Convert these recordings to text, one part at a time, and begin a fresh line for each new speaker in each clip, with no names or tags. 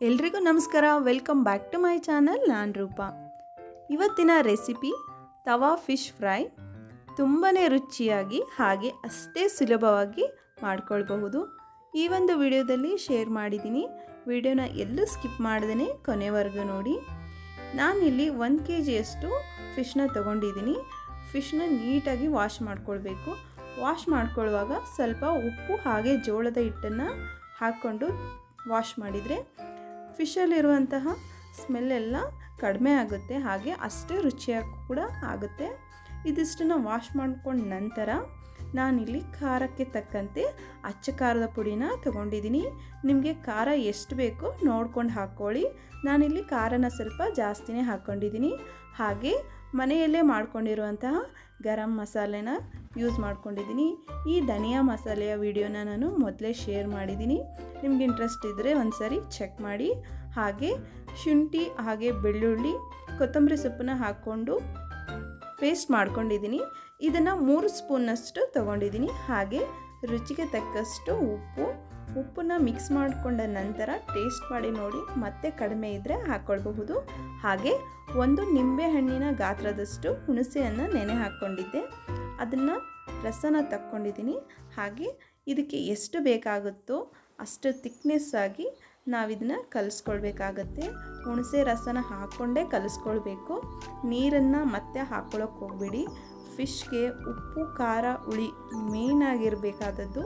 ಎಲ್ರಿಗೂ ನಮಸ್ಕಾರ. Welcome back to my channel ನಾನು ರೂಪ. ಇವತ್ತಿನ ರೆಸಿಪಿ ತವಾ ಫಿಶ್ ಫ್ರೈ ತುಂಬಾ ರುಚಿಯಾಗಿ ಹಾಗೆ ಅಷ್ಟೇ ಸುಲಭವಾಗಿ ಮಾಡ್ಕೊಳ್ಬಹುದು. ಈ ಒಂದು ವಿಡಿಯೋದಲ್ಲಿ ಶೇರ್ ಮಾಡಿದ್ದೀನಿ. ವಿಡಿಯೋನ ಎಲ್ಲೂ ಸ್ಕಿಪ್ ಮಾಡ್ದೇ ಕೊನೆವರೆಗೂ ನೋಡಿ. ನಾನಿಲ್ಲಿ ಒಂದು ಕೆ ಜಿಯಷ್ಟು ಫಿಶ್ನ ತೊಗೊಂಡಿದ್ದೀನಿ. ಫಿಶ್ನ ನೀಟಾಗಿ ವಾಶ್ ಮಾಡ್ಕೊಳ್ಬೇಕು. ವಾಶ್ ಮಾಡ್ಕೊಳ್ಳುವಾಗ ಸ್ವಲ್ಪ ಉಪ್ಪು ಹಾಗೆ ಜೋಳದ ಹಿಟ್ಟನ್ನು ಹಾಕ್ಕೊಂಡು ವಾಶ್ ಮಾಡಿದರೆ ಫಿಶಲ್ಲಿರುವಂತಹ ಸ್ಮೆಲ್ಲೆಲ್ಲ ಕಡಿಮೆ ಆಗುತ್ತೆ, ಹಾಗೆ ಅಷ್ಟೇ ರುಚಿಯಾಗಿ ಕೂಡ ಆಗುತ್ತೆ. ಇದಿಷ್ಟನ್ನು ವಾಶ್ ಮಾಡ್ಕೊಂಡ ನಂತರ ನಾನಿಲ್ಲಿ ಖಾರಕ್ಕೆ ತಕ್ಕಂತೆ ಅಚ್ಚ ಖಾರದ ಪುಡಿನ ತಗೊಂಡಿದ್ದೀನಿ. ನಿಮಗೆ ಖಾರ ಎಷ್ಟು ಬೇಕೋ ನೋಡ್ಕೊಂಡು ಹಾಕ್ಕೊಳ್ಳಿ. ನಾನಿಲ್ಲಿ ಖಾರನ ಸ್ವಲ್ಪ ಜಾಸ್ತಿನೇ ಹಾಕ್ಕೊಂಡಿದ್ದೀನಿ. ಹಾಗೆ ಮನೆಯಲ್ಲೇ ಮಾಡ್ಕೊಂಡಿರುವಂತಹ ಗರಂ ಮಸಾಲೆನ ಯೂಸ್ ಮಾಡ್ಕೊಂಡಿದ್ದೀನಿ ಈ ಧನಿಯಾ ಮಸಾಲೆಯ ವಿಡಿಯೋನ ನಾನು ಮೊದಲೇ ಶೇರ್ ಮಾಡಿದ್ದೀನಿ ನಿಮ್ಗೆ ಇಂಟ್ರೆಸ್ಟ್ ಇದ್ದರೆ ಒಂದು ಸರಿ ಚೆಕ್ ಮಾಡಿ. ಹಾಗೆ ಶುಂಠಿ, ಹಾಗೆ ಬೆಳ್ಳುಳ್ಳಿ, ಕೊತ್ತಂಬರಿ ಸೊಪ್ಪನ್ನ ಹಾಕ್ಕೊಂಡು ಪೇಸ್ಟ್ ಮಾಡ್ಕೊಂಡಿದ್ದೀನಿ ಇದನ್ನು ಮೂರು ಸ್ಪೂನಷ್ಟು ತೊಗೊಂಡಿದ್ದೀನಿ ಹಾಗೆ ರುಚಿಗೆ ತಕ್ಕಷ್ಟು ಉಪ್ಪು. ಉಪ್ಪನ್ನ ಮಿಕ್ಸ್ ಮಾಡಿಕೊಂಡ ನಂತರ ಟೇಸ್ಟ್ ಮಾಡಿ ನೋಡಿ. ಮತ್ತೆ ಕಡಿಮೆ ಇದ್ದರೆ ಹಾಕ್ಕೊಳ್ಬಹುದು ಹಾಗೆ ಒಂದು ನಿಂಬೆ ಹಣ್ಣಿನ ಗಾತ್ರದಷ್ಟು ಹುಣಸೆಯನ್ನು ನೆನೆ ಹಾಕ್ಕೊಂಡಿದ್ದೆ ಅದನ್ನು ರಸನ ತಕ್ಕೊಂಡಿದ್ದೀನಿ. ಹಾಗೆ ಇದಕ್ಕೆ ಎಷ್ಟು ಬೇಕಾಗುತ್ತೋ ಅಷ್ಟು ತಿಕ್ನೆಸ್ ಆಗಿ ನಾವಿದನ್ನು ಕಲಿಸ್ಕೊಳ್ಬೇಕಾಗತ್ತೆ. ಹುಣಸೆ ರಸನ ಹಾಕ್ಕೊಂಡೇ ಕಲಿಸ್ಕೊಳ್ಬೇಕು. ನೀರನ್ನು ಮತ್ತೆ ಹಾಕ್ಕೊಳ್ಳೋಕೆ ಹೋಗ್ಬೇಡಿ. ಫಿಶ್ಗೆ ಉಪ್ಪು, ಖಾರ, ಹುಳಿ ಮೇಯ್ನಾಗಿರಬೇಕಾದದ್ದು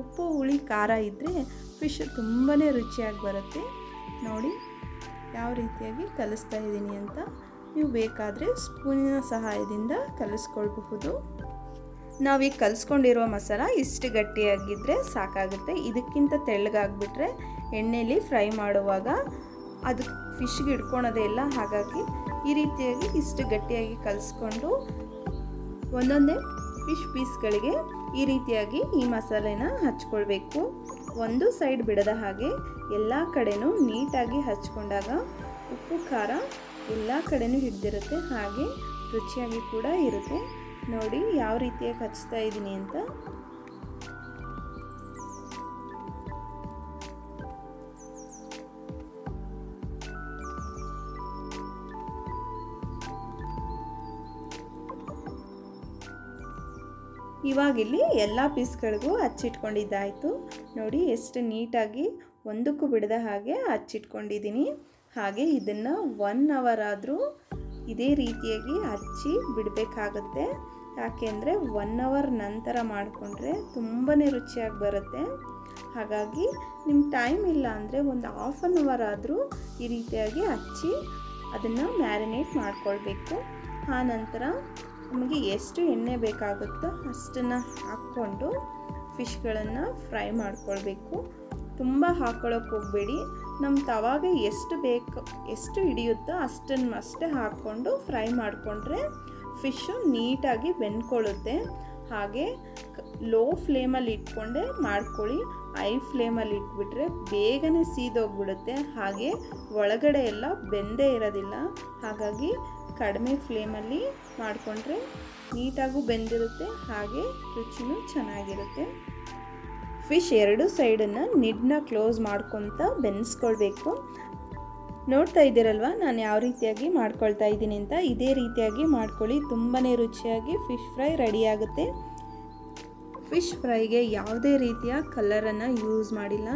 ಉಪ್ಪು, ಹುಳಿ, ಖಾರ ಇದ್ದರೆ ಫಿಶ್ ತುಂಬಾ ರುಚಿಯಾಗಿ ಬರುತ್ತೆ. ನೋಡಿ ಯಾವ ರೀತಿಯಾಗಿ ಕಲಿಸ್ತಾ ಇದ್ದೀನಿ ಅಂತ. ನೀವು ಬೇಕಾದರೆ ಸ್ಪೂನಿನ ಸಹಾಯದಿಂದ ಕಲಿಸ್ಕೊಳ್ಬಹುದು. ನಾವೀಗ ಕಲಿಸ್ಕೊಂಡಿರುವ ಮಸಾಲ ಇಷ್ಟು ಗಟ್ಟಿಯಾಗಿದ್ದರೆ ಸಾಕಾಗುತ್ತೆ. ಇದಕ್ಕಿಂತ ತೆಳ್ಳಗಾಗ್ಬಿಟ್ರೆ ಎಣ್ಣೆಯಲ್ಲಿ ಫ್ರೈ ಮಾಡುವಾಗ ಅದು ಫಿಶ್ಗೆ ಇಟ್ಕೊಳೋದೇ ಇಲ್ಲ. ಹಾಗಾಗಿ ಈ ರೀತಿಯಾಗಿ ಇಷ್ಟು ಗಟ್ಟಿಯಾಗಿ ಕಲಿಸ್ಕೊಂಡು ಒಂದೊಂದೇ ಫಿಶ್ ಪೀಸ್ಗಳಿಗೆ ಈ ರೀತಿಯಾಗಿ ಈ ಮಸಾಲೆನ ಹಚ್ಕೊಳ್ಬೇಕು. ಒಂದು ಸೈಡ್ ಬಿಡದ ಹಾಗೆ ಎಲ್ಲ ಕಡೆನೂ ನೀಟಾಗಿ ಹಚ್ಕೊಂಡಾಗ ಉಪ್ಪು, ಖಾರ ಎಲ್ಲ ಕಡೆನೂ ಹಿಡ್ದಿರುತ್ತೆ. ಹಾಗೆ ರುಚಿಯಾಗಿ ಕೂಡ ಇರುತ್ತೆ. ನೋಡಿ ಯಾವ ರೀತಿಯಾಗಿ ಹಚ್ತಾ ಇದ್ದೀನಿ ಅಂತ. ಇವಾಗಿಲ್ಲಿ ಎಲ್ಲ ಪೀಸ್ಗಳಿಗೂ ಹಚ್ಚಿಟ್ಕೊಂಡಿದ್ದಾಯಿತು. ನೋಡಿ ಎಷ್ಟು ನೀಟಾಗಿ ಒಂದಕ್ಕೂ ಬಿಡದ ಹಾಗೆ ಹಚ್ಚಿಟ್ಕೊಂಡಿದ್ದೀನಿ. ಹಾಗೆ ಇದನ್ನು ಒನ್ ಅವರ್ ಆದರೂ ಇದೇ ರೀತಿಯಾಗಿ ಹಚ್ಚಿ ಬಿಡಬೇಕಾಗುತ್ತೆ. ಯಾಕೆಂದರೆ ಒನ್ ಅವರ್ ನಂತರ ಮಾಡಿಕೊಂಡ್ರೆ ತುಂಬಾ ರುಚಿಯಾಗಿ ಬರುತ್ತೆ. ಹಾಗಾಗಿ ನಿಮ್ಮ ಟೈಮ್ ಇಲ್ಲ ಅಂದರೆ ಒಂದು ಹಾಫ್ ಆನ್ ಅವರ್ ಆದರೂ ಈ ರೀತಿಯಾಗಿ ಹಚ್ಚಿ ಅದನ್ನು ಮ್ಯಾರಿನೇಟ್ ಮಾಡಿಕೊಳ್ಬೇಕು. ಆ ನಂತರ ನಮಗೆ ಎಷ್ಟು ಎಣ್ಣೆ ಬೇಕಾಗುತ್ತೋ ಅಷ್ಟನ್ನು ಹಾಕ್ಕೊಂಡು ಫಿಶ್ಗಳನ್ನು ಫ್ರೈ ಮಾಡಿಕೊಳ್ಬೇಕು. ತುಂಬ ಹಾಕ್ಕೊಳ್ಳೋಕೆ ಹೋಗಬೇಡಿ. ನಮ್ಮ ತವಾಗ ಎಷ್ಟು ಬೇಕು, ಎಷ್ಟು ಹಿಡಿಯುತ್ತೋ ಅಷ್ಟನ್ನು ಅಷ್ಟೇ ಹಾಕ್ಕೊಂಡು ಫ್ರೈ ಮಾಡಿಕೊಂಡ್ರೆ ಫಿಶ್ಶು ನೀಟಾಗಿ ಬೆಂದ್ಕೊಳ್ಳುತ್ತೆ. ಹಾಗೆ ಲೋ ಫ್ಲೇಮಲ್ಲಿ ಇಟ್ಕೊಂಡೆ ಮಾಡ್ಕೊಳ್ಳಿ. ಐ ಫ್ಲೇಮಲ್ಲಿ ಇಟ್ಬಿಟ್ರೆ ಬೇಗನೆ ಸೀದೋಗ್ಬಿಡುತ್ತೆ. ಹಾಗೆ ಒಳಗಡೆ ಎಲ್ಲ ಬೆಂದೇ ಇರೋದಿಲ್ಲ. ಹಾಗಾಗಿ ಕಡಿಮೆ ಫ್ಲೇಮಲ್ಲಿ ಮಾಡಿಕೊಂಡ್ರೆ ನೀಟಾಗೂ ಬೆಂದಿರುತ್ತೆ. ಹಾಗೆ ರುಚಿನೂ ಚೆನ್ನಾಗಿರುತ್ತೆ. ಫಿಶ್ ಎರಡು ಸೈಡನ್ನು ನಿಡ್ನ ಕ್ಲೋಸ್ ಮಾಡ್ಕೊತ ಬೆನ್ಸ್ಕೊಳ್ಬೇಕು. ನೋಡ್ತಾ ಇದ್ದೀರಲ್ವ? ನಾನು ಯಾವ ರೀತಿಯಾಗಿ ಮಾಡ್ಕೊಳ್ತಾ ಇದ್ದೀನಿ ಅಂತ? ಇದೇ ರೀತಿಯಾಗಿ ಮಾಡ್ಕೊಳ್ಳಿ. ತುಂಬಾ ರುಚಿಯಾಗಿ ಫಿಶ್ ಫ್ರೈ ರೆಡಿಯಾಗುತ್ತೆ ಫಿಶ್ ಫ್ರೈಗೆ ಯಾವುದೇ ರೀತಿಯ ಕಲರನ್ನು ಯೂಸ್ ಮಾಡಿಲ್ಲ.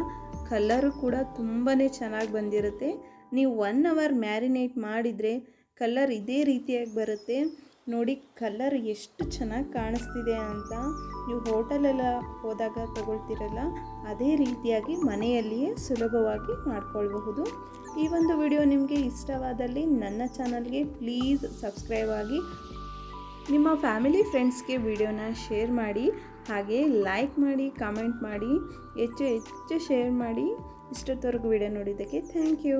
ಕಲರು ಕೂಡ ತುಂಬಾ ಚೆನ್ನಾಗಿ ಬಂದಿರುತ್ತೆ. ನೀವು ಒನ್ ಅವರ್ ಮ್ಯಾರಿನೇಟ್ ಮಾಡಿದರೆ ಕಲರ್ ಇದೇ ರೀತಿಯಾಗಿ ಬರುತ್ತೆ. ನೋಡಿ ಕಲರ್ ಎಷ್ಟು ಚೆನ್ನಾಗಿ ಕಾಣಿಸ್ತಿದೆ ಅಂತ ನೀವು ಹೋಟೆಲೆಲ್ಲ ಹೋದಾಗ ತಗೊಳ್ತಿರಲ್ಲ, ಅದೇ ರೀತಿಯಾಗಿ ಮನೆಯಲ್ಲಿಯೇ ಸುಲಭವಾಗಿ ಮಾಡ್ಕೊಳ್ಬಹುದು. ಈ ಒಂದು ವಿಡಿಯೋ ನಿಮಗೆ ಇಷ್ಟವಾದಲ್ಲಿ ನನ್ನ ಚಾನಲ್ಗೆ ಪ್ಲೀಸ್ ಸಬ್ಸ್ಕ್ರೈಬ್ ಆಗಿ, ನಿಮ್ಮ ಫ್ಯಾಮಿಲಿ ಫ್ರೆಂಡ್ಸ್ಗೆ ವಿಡಿಯೋನ ಶೇರ್ ಮಾಡಿ, ಹಾಗೆ ಲೈಕ್ ಮಾಡಿ, ಕಾಮೆಂಟ್ ಮಾಡಿ, ಹೆಚ್ಚು ಹೆಚ್ಚು ಶೇರ್ ಮಾಡಿ, ಇಷ್ಟೊತ್ತವರೆಗೂ ವಿಡಿಯೋ ನೋಡಿದ್ದಕ್ಕೆ ಥ್ಯಾಂಕ್ ಯು.